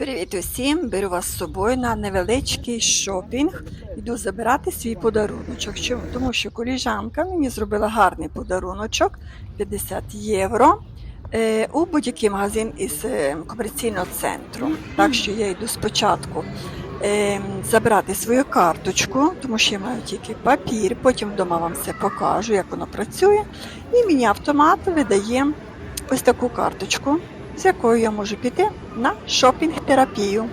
Привіт усім! Беру вас з собою на невеличкий шопінг. Йду забирати свій подаруночок. Чому? Тому що коліжанка мені зробила гарний подаруночок 50 євро е, у будь-який магазин із е, комерційного центру. Так що я йду спочатку е, забрати свою карточку, тому що я маю тільки папір, потім вдома вам все покажу, як воно працює. І мені автомат видає ось таку карточку з якою я можу піти на шопінг-терапію.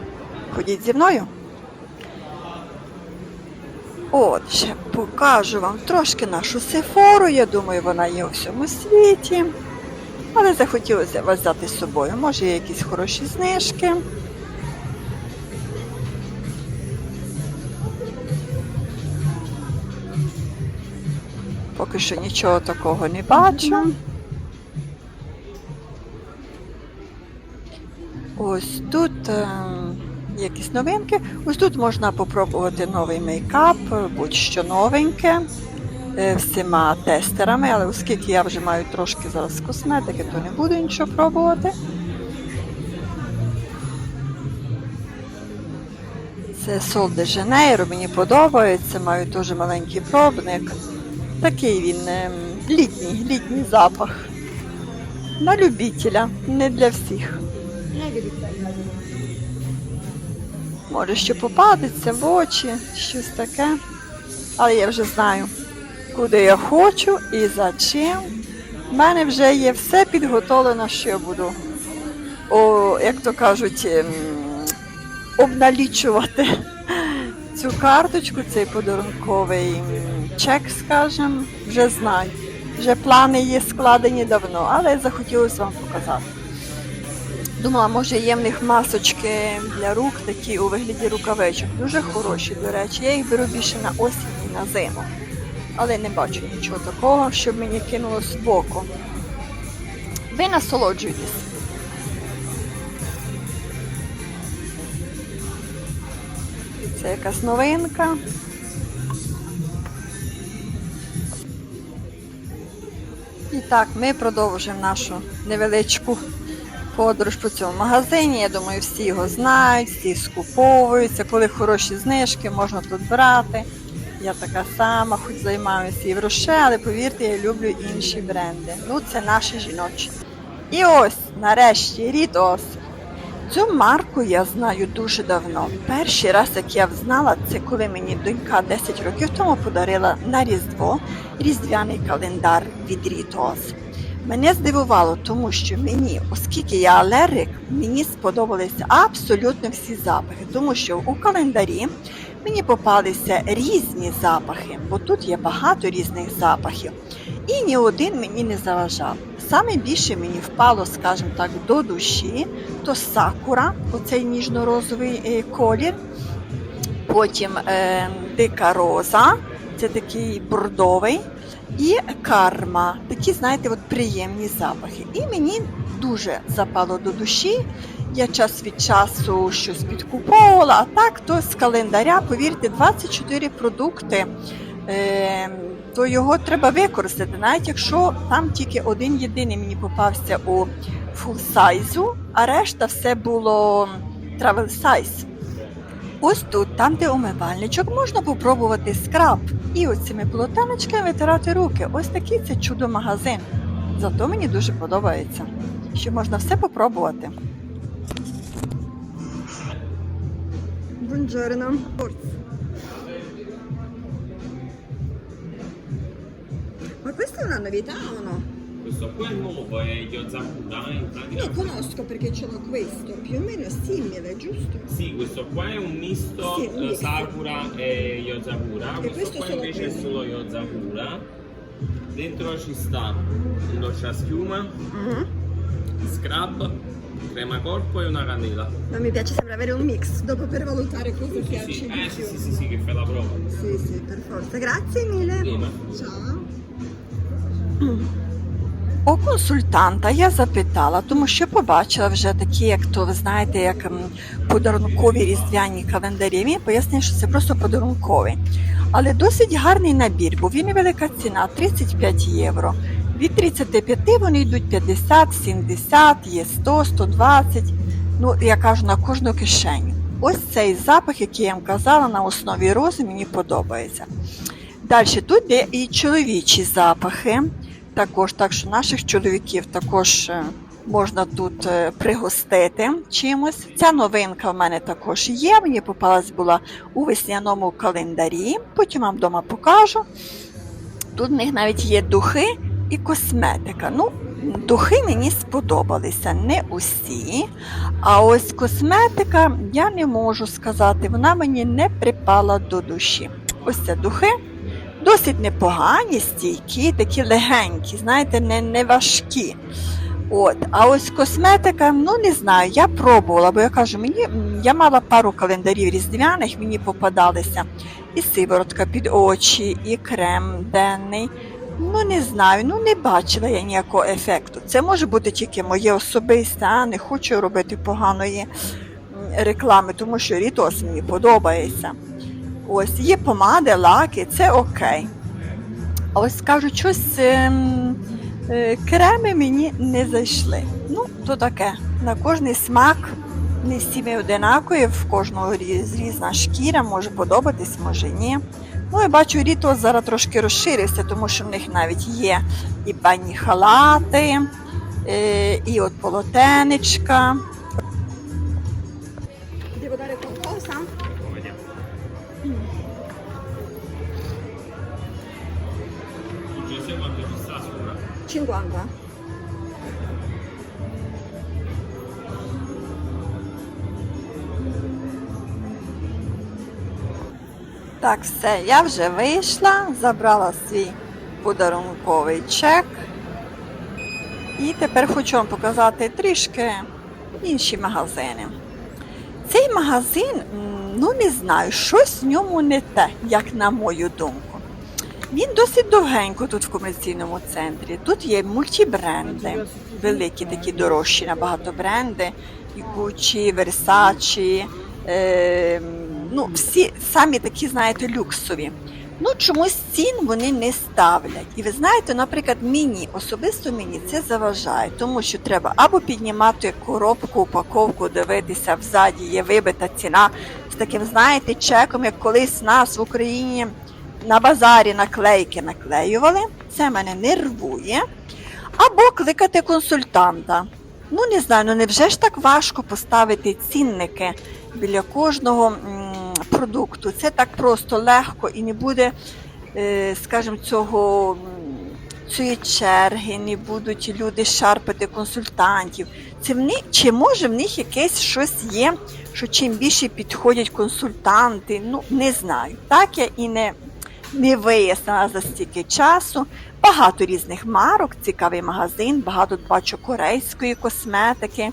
Ходіть зі мною. Отже, покажу вам трошки нашу сефору. Я думаю, вона є у всьому світі. Але захотілося вас взяти з собою. Може, є якісь хороші знижки. Поки що нічого такого не бачу. Ось тут е, якісь новинки. Ось тут можна попробувати новий мейкап, будь-що новеньке е, всіма тестерами, але оскільки я вже маю трошки зараз косметики, то не буду нічого пробувати. Це Сол де Жанейро, мені подобається, маю дуже маленький пробник. Такий він е, літній, літній запах. На любителя, не для всіх. Може, що попадеться в очі, щось таке. Але я вже знаю, куди я хочу і за чим. У мене вже є все підготовлено, що я буду, о, як то кажуть, ем, обналічувати цю карточку, цей подарунковий чек, скажімо, вже знаю. Вже плани є складені давно, але захотілося вам показати. Думала, може є в них масочки для рук, такі у вигляді рукавичок. Дуже хороші, до речі. Я їх беру більше на осінь і на зиму. Але не бачу нічого такого, щоб мені кинуло з боку. Ви насолоджуйтесь. Це якась новинка. І так, ми продовжуємо нашу невеличку подорож по цьому магазині. Я думаю, всі його знають, всі скуповуються. Коли хороші знижки, можна тут брати. Я така сама, хоч займаюся і в Роше, але повірте, я люблю інші бренди. Ну, це наші жіночі. І ось, нарешті, Рітос. Цю марку я знаю дуже давно. Перший раз, як я взнала, це коли мені донька 10 років тому подарила на Різдво різдвяний календар від Рітос. Мене здивувало, тому що мені, оскільки я алергик, мені сподобалися абсолютно всі запахи, тому що у календарі мені попалися різні запахи, бо тут є багато різних запахів. І ні один мені не заважав. Саме більше мені впало, скажімо так, до душі, то сакура, оцей ніжно-розовий е, колір. Потім е, дика роза, це такий бордовий, і карма, такі, знаєте, от приємні запахи. І мені дуже запало до душі. Я час від часу щось підкуповувала, а так то з календаря, повірте, 24 продукти. Е, то його треба використати, навіть якщо там тільки один єдиний мені попався у фул сайзу, а решта все було travel size. Ось тут, там, де умивальничок, можна попробувати скраб і оцими полотенечками витирати руки. Ось такий це чудо-магазин. Зато мені дуже подобається, що можна все попробувати. Buongiorno. Ma questa è no? Questo qua è nuovo, è in pratica. Io conosco perché ce l'ho questo, più o meno è simile, giusto? Sì, questo qua è un misto, Sì, un eh, misto. Sakura e Yozakura. E questo, questo qua invece è quello. solo Yozakura. Dentro ci sta un doccia schiuma, scrub, crema corpo e una candela. Non mi piace, sembra avere un mix, dopo per valutare cosa Sì, piace sì, eh, sì, sì, sì, sì, che fai la prova. Sì, sì, per forza. Grazie mille. Prima. Ciao. У консультанта я запитала, тому що побачила вже такі, як то ви знаєте, як подарункові різдвяні календарі. Він пояснив, що це просто подарунковий. Але досить гарний набір, бо він невелика ціна 35 євро. Від 35 вони йдуть 50, 70, є 100, 120. ну, я кажу, на кожну кишеню. Ось цей запах, який я вам казала, на основі рози мені подобається. Далі тут є і чоловічі запахи. Також, так що наших чоловіків також е, можна тут е, пригостити чимось. Ця новинка в мене також є. Мені попалась була у весняному календарі. Потім вам вдома покажу. Тут в них навіть є духи і косметика. Ну, духи мені сподобалися, не усі. А ось косметика, я не можу сказати, вона мені не припала до душі. Ось це духи. Досить непогані, стійкі, такі легенькі, знаєте, не, не важкі. От, а ось косметика, ну не знаю, я пробувала, бо я кажу, мені я мала пару календарів різдвяних, мені попадалися і сиворотка під очі, і крем денний. Ну не знаю, ну не бачила я ніякого ефекту. Це може бути тільки моє особисте, а не хочу робити поганої реклами, тому що Рітос мені подобається. Ось є помади, лаки, це окей. А ось кажу, щось ем, е, креми мені не зайшли. Ну, то таке. На кожний смак не всі ми одинакові, в кожного різ- різна шкіра, може подобатись, може ні. Ну, я бачу, Рітос зараз трошки розширився, тому що в них навіть є і банні халати, е, і от полотенечка. 50. Так, все, я вже вийшла, забрала свій подарунковий чек. І тепер хочу вам показати трішки інші магазини. Цей магазин, ну не знаю, щось в ньому не те, як на мою думку. Він досить довгенько тут в комерційному центрі. Тут є мультібренди, великі такі дорожчі набагато бренди, і Gucci, Versace, е, ну, всі самі такі, знаєте, люксові. Ну, чомусь цін вони не ставлять. І ви знаєте, наприклад, мені, особисто мені це заважає, тому що треба або піднімати коробку, упаковку, дивитися, взаді є вибита ціна з таким, знаєте, чеком, як колись нас в Україні на базарі наклейки наклеювали. Це мене нервує. Або кликати консультанта. Ну, не знаю, ну невже ж так важко поставити цінники біля кожного продукту? Це так просто легко і не буде, е, скажімо, цього. Цієї черги не будуть люди шарпати консультантів. Це в них, чи може в них якесь щось є, що чим більше підходять консультанти? Ну не знаю. Так я і не, не вияснила за стільки часу. Багато різних марок, цікавий магазин, багато бачу корейської косметики.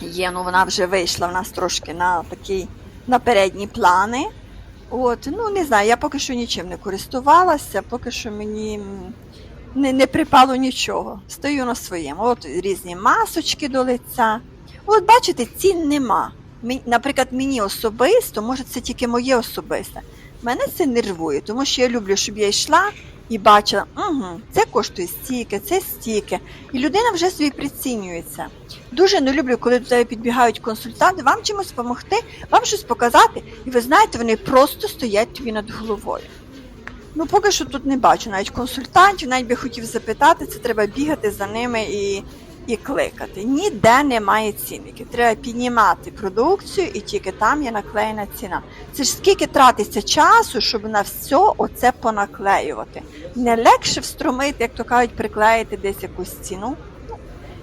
Є, ну вона вже вийшла в нас трошки на такі на передні плани. От, ну не знаю, я поки що нічим не користувалася, поки що мені не, не припало нічого. Стою на своєму. От різні масочки до лиця. От бачите, цін нема. Наприклад, мені особисто, може це тільки моє особисте. Мене це нервує, тому що я люблю, щоб я йшла і бачила, угу, це коштує стільки, це стільки. І людина вже собі прицінюється. Дуже не люблю, коли до тебе підбігають консультанти, вам чимось допомогти, вам щось показати, і ви знаєте, вони просто стоять тобі над головою. Ну, поки що тут не бачу навіть консультантів, навіть би хотів запитати, це треба бігати за ними і, і кликати. Ніде немає цінників. Треба піднімати продукцію і тільки там є наклеєна ціна. Це ж скільки тратиться часу, щоб на все оце понаклеювати. Не легше встромити, як то кажуть, приклеїти десь якусь ціну. Ну,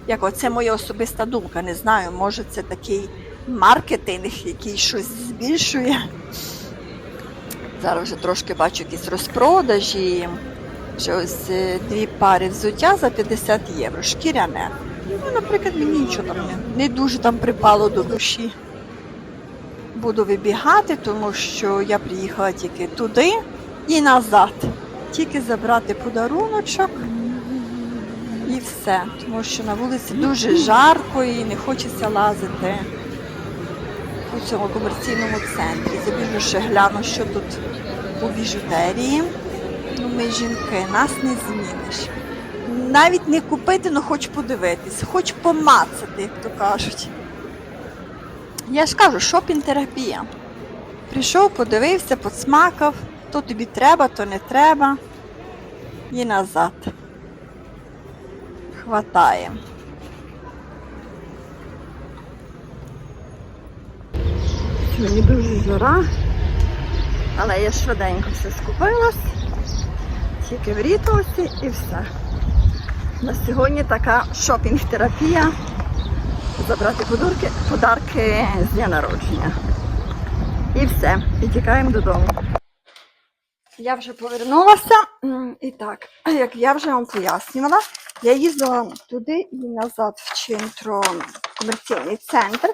як оце моя особиста думка. Не знаю, може це такий маркетинг, який щось збільшує. Зараз вже трошки бачу якісь розпродажі. Вже ось е, дві пари взуття за 50 євро, шкіряне. Ну, наприклад, мені нічого там не, не дуже там припало до душі. Буду вибігати, тому що я приїхала тільки туди і назад. Тільки забрати подаруночок і все. Тому що на вулиці дуже жарко і не хочеться лазити у цьому комерційному центрі. Забіжу ще гляну, що тут у біжутерії. Ну, ми жінки, нас не зміниш. Навіть не купити, але хоч подивитись, хоч помацати, як то кажуть. Я ж кажу, шопінг-терапія. Прийшов, подивився, подсмакав, то тобі треба, то не треба. І назад. Хватає. Сьогодні дуже жара, але я швиденько все скупилась, тільки в рітусі і все. На сьогодні така шопінг-терапія. Забрати подарки, подарки з дня народження. І все. І тікаємо додому. Я вже повернулася. І так, як я вже вам пояснювала, я їздила туди і назад в центро, комерційний центр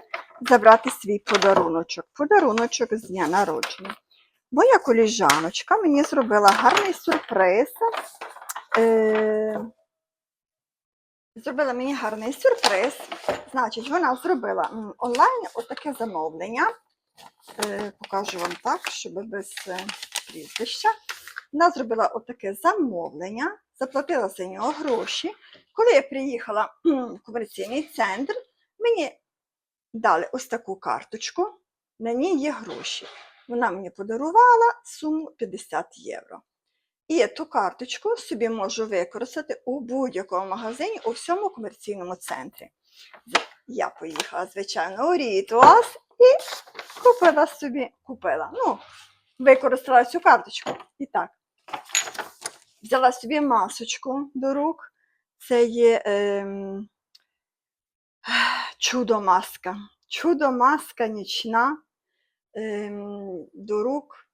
забрати свій подаруночок. Подаруночок з дня народження. Моя коліжаночка мені зробила гарний сюрприз. Е, зробила мені гарний сюрприз. Значить, вона зробила онлайн отаке замовлення. Е, покажу вам так, щоб без е, прізвища. Вона зробила отаке замовлення, заплатила за нього гроші. Коли я приїхала в комерційний центр, мені дали ось таку карточку, на ній є гроші. Вона мені подарувала суму 50 євро. І ту карточку собі можу використати у будь-якому магазині у всьому комерційному центрі. Я поїхала, звичайно, у Рітуас і купила собі, купила, ну, використала цю карточку. І так, взяла собі масочку до рук. Це є ем, чудо-маска. Чудо-маска нічна до рук,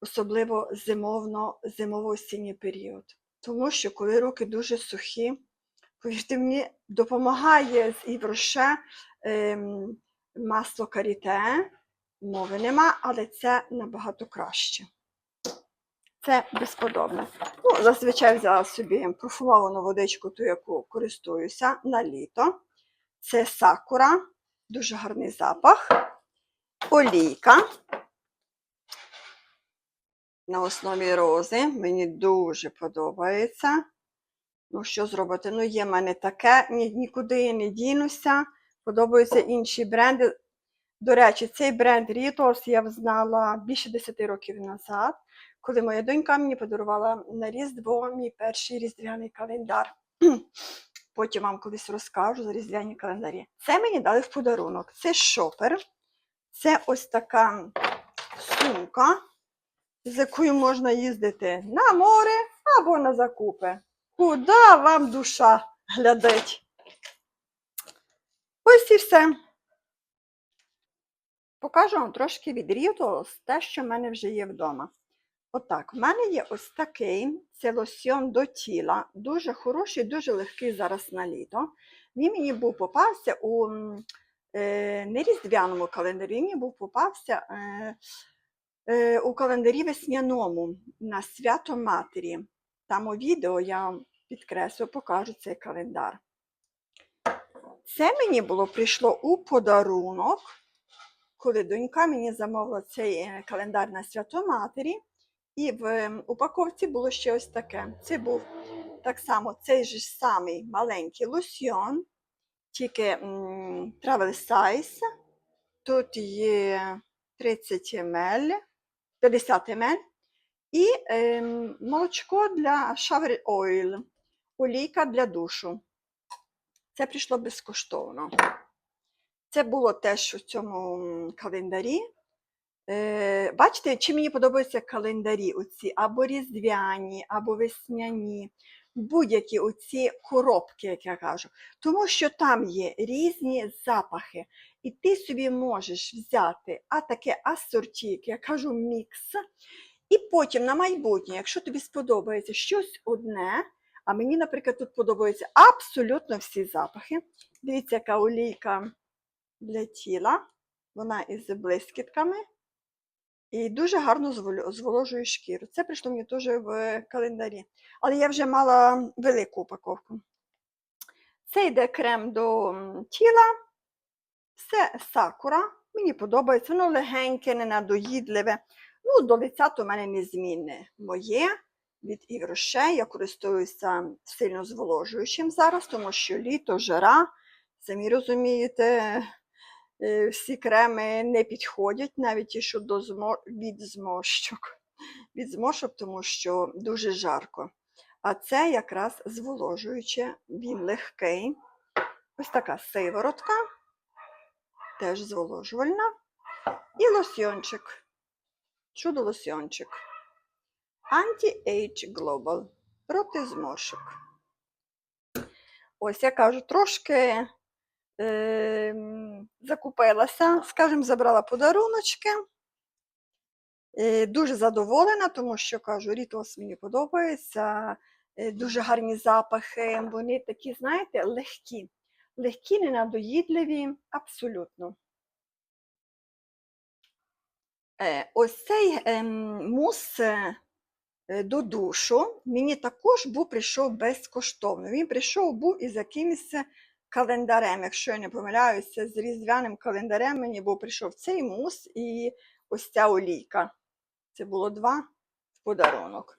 особливо зимовно, зимово-осінній період. Тому що коли руки дуже сухі, повірте мені, допомагає з Івроше ем, масло каріте, мови нема, але це набагато краще. Це безподобне. Ну, зазвичай взяла собі парфумовану водичку, ту, яку користуюся на літо. Це сакура, дуже гарний запах, олійка на основі рози. Мені дуже подобається. Ну, що зробити? Ну, є в мене таке, ні, нікуди я не дінуся. Подобаються інші бренди. До речі, цей бренд Ritos я знала більше 10 років назад, коли моя донька мені подарувала на Різдво мій перший різдвяний календар. Потім вам колись розкажу за різдвяні календарі. Це мені дали в подарунок. Це шопер. Це ось така сумка, з якою можна їздити на море або на закупи. Куди вам душа глядить? Ось і все. Покажу вам трошки від Rituals те, що в мене вже є вдома. Отак, в мене є ось такий це лосьйон до тіла. Дуже хороший, дуже легкий зараз на літо. Він мені був попався у не різдвяному календарі, він був попався е, е, у календарі весняному на свято Матері. Там у відео я вам підкреслю, покажу цей календар. Це мені було прийшло у подарунок, коли донька мені замовила цей е, календар на свято Матері. І в ем, упаковці було ще ось таке. Це був так само цей же самий маленький лосьйон, тільки travel size. Тут є 30 мл, 50 мл. І ем, молочко для shower oil, олійка для душу. Це прийшло безкоштовно. Це було теж у цьому календарі. Е, бачите, чи мені подобаються календарі оці, або різдвяні, або весняні, будь-які оці коробки, як я кажу. Тому що там є різні запахи. І ти собі можеш взяти а таке асорті, як я кажу, мікс. І потім на майбутнє, якщо тобі сподобається щось одне, а мені, наприклад, тут подобаються абсолютно всі запахи. Дивіться, яка олійка для тіла. Вона із блискітками. І дуже гарно зволожує шкіру. Це прийшло мені теж в календарі. Але я вже мала велику упаковку. Це йде крем до тіла. Це сакура. Мені подобається. Воно легеньке, ненадоїдливе. Ну, до лиця то в мене незмінне моє від Івроше. Я користуюся сильно зволожуючим зараз, тому що літо, жара, самі розумієте, всі креми не підходять, навіть ті, що до змо... від зморщок. Від зморшок, тому що дуже жарко. А це якраз зволожуюче, він легкий. Ось така сиворотка, теж зволожувальна. І лосьйончик. Чудо лосьйончик. Anti-Age Global. Проти зморшок. Ось я кажу, трошки е, закупилася, скажімо, забрала подаруночки. Е, дуже задоволена, тому що кажу, Рітос мені подобається. е, Дуже гарні запахи. Вони такі, знаєте, легкі. Легкі, ненадоїдливі, абсолютно. Е, ось цей ем, мус е, е, до душу мені також був прийшов безкоштовно. Він прийшов був із якимось календарем, якщо я не помиляюся, з різдвяним календарем мені був прийшов цей мус і ось ця олійка. Це було два в подарунок.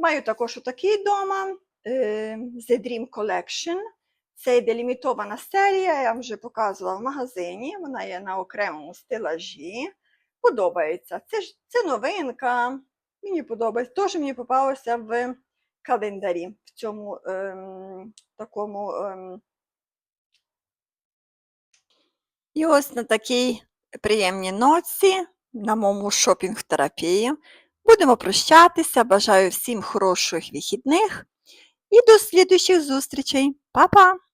Маю також отакий вдома е, The Dream Collection. Це йде лімітована серія, я вам вже показувала в магазині. Вона є на окремому стелажі. Подобається. Це ж це новинка. Мені подобається. Теж мені попалося в календарі в цьому ем, такому. Ем... І ось на такій приємній ноці на моєму шопінг-терапії. Будемо прощатися. Бажаю всім хороших вихідних і до слідуючих зустрічей. Па-па!